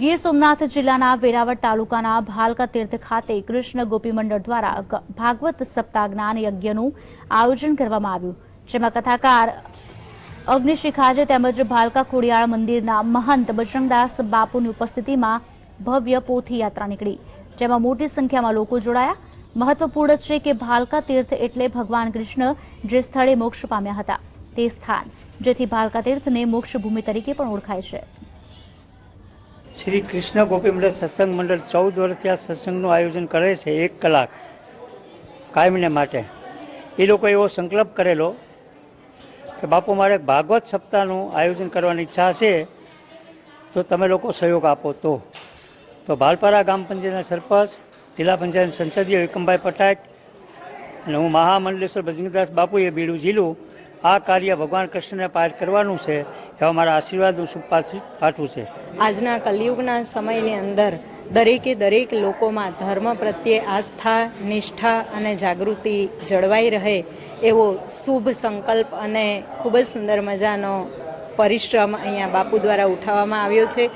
ગીર સોમનાથ જિલ્લાના વેરાવળ તાલુકાના ભાલકા તીર્થ ખાતે કૃષ્ણ ગોપી મંડળ દ્વારા ભાગવત સપ્તાહ જ્ઞાન યજ્ઞનું આયોજન કરવામાં આવ્યું, જેમાં કથાકાર અગ્નિશિખાજે તેમજ ભાલકા ખોડિયાળ મંદિરના મહંત બજરંગદાસ બાપુની ઉપસ્થિતિમાં ભવ્ય પોથી યાત્રા નીકળી, જેમાં મોટી સંખ્યામાં લોકો જોડાયા. મહત્વપૂર્ણ છે કે ભાલકા તીર્થ એટલે ભગવાન કૃષ્ણ જે સ્થળે મોક્ષ પામ્યા હતા, તે સ્થાન, જેથી ભાલકા તીર્થને મોક્ષ ભૂમિ તરીકે પણ ઓળખાય છે. શ્રી કૃષ્ણ ગોપી મંડળ સત્સંગ મંડળ ચૌદ વર્ષથી આ સત્સંગનું આયોજન કરે છે એક કલાક કાયમને માટે. એ લોકો એવો સંકલ્પ કરેલો કે, બાપુ, મારે ભાગવત સપ્તાહનું આયોજન કરવાની ઈચ્છા છે. જો તમે લોકો સહયોગ આપો તો. તો ભાલપારા ગ્રામ પંચાયતના સરપંચ, જિલ્લા પંચાયત સંસદીય વિકમભાઈ પટાટ અને હું મહામંડલેશ્વર ભજનદાસ બાપુએ બીડું ઝીલું, આ કાર્ય ભગવાન કૃષ્ણને પાઠ કરવાનું છે. એવા મારા આશીર્વાદ હું પાઠવું છે? આજના કલયુગના સમયની અંદર દરેકે દરેક લોકોમાં ધર્મ પ્રત્યે આસ્થા, નિષ્ઠા અને જાગૃતિ જળવાઈ રહે એવો શુભ સંકલ્પ અને ખૂબ જ સુંદર મજાનો પરિશ્રમ અહીંયા બાપુ દ્વારા ઉઠાવવામાં આવ્યો છે.